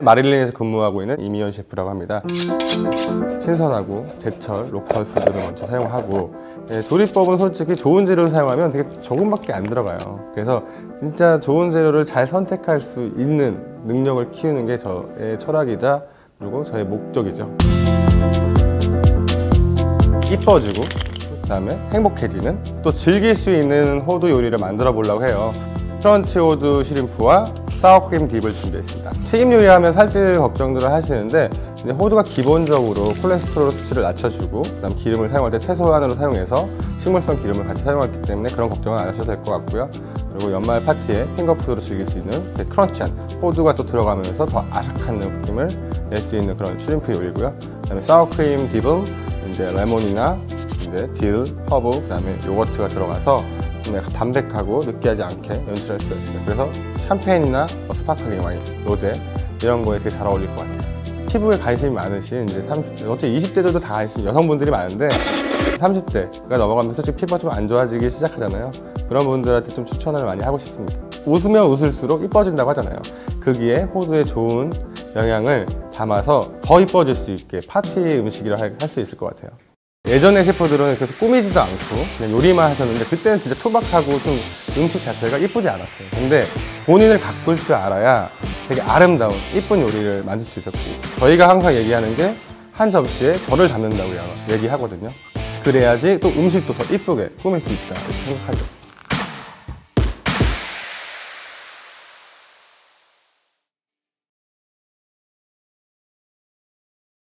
마릴린에서 근무하고 있는 이미연 셰프라고 합니다. 신선하고 제철 로컬 푸드를 먼저 사용하고 예, 조리법은 솔직히 좋은 재료를 사용하면 되게 조금밖에 안 들어가요. 그래서 진짜 좋은 재료를 잘 선택할 수 있는 능력을 키우는 게 저의 철학이자 그리고 저의 목적이죠. 이뻐지고 그 다음에 행복해지는 또 즐길 수 있는 호두 요리를 만들어 보려고 해요. 프런치 호두 시림프와 사워크림 딥을 준비했습니다. 튀김 요리하면 살찔 걱정들을 하시는데 호두가 기본적으로 콜레스테롤 수치를 낮춰주고 그다음 기름을 사용할 때 최소한으로 사용해서 식물성 기름을 같이 사용하기 때문에 그런 걱정은 안 하셔도 될 것 같고요. 그리고 연말 파티에 핑거푸드로 즐길 수 있는 되게 크런치한 호두가 또 들어가면서 더 아삭한 느낌을 낼 수 있는 그런 슈림프 요리고요. 그 다음에 사워크림 딥은 이제 레몬이나 이제 딜, 허브, 그 다음에 요거트가 들어가서 좀 약간 담백하고 느끼하지 않게 연출할 수가 있어요. 그래서 샴페인이나 뭐 스파클링 와인, 로제 이런 거에 되게 잘 어울릴 것 같아요. 피부에 관심이 많으신 이제 30, 어차피 20대들도 다 관심 여성분들이 많은데 30대가 넘어가면서 솔직히 피부가 좀 안 좋아지기 시작하잖아요. 그런 분들한테 좀 추천을 많이 하고 싶습니다. 웃으면 웃을수록 이뻐진다고 하잖아요. 거기에 호두의 좋은 영향을 담아서 더 이뻐질 수 있게 파티 음식이라 할 수 있을 것 같아요. 예전에 셰프들은 그래서 꾸미지도 않고 그냥 요리만 하셨는데 그때는 진짜 투박하고 좀 음식 자체가 이쁘지 않았어요. 근데 본인을 가꿀 줄 알아야 되게 아름다운 이쁜 요리를 만들 수 있었고 저희가 항상 얘기하는 게 한 접시에 저를 담는다고 얘기하거든요. 그래야지 또 음식도 더 이쁘게 꾸밀 수 있다 이렇게 생각하죠.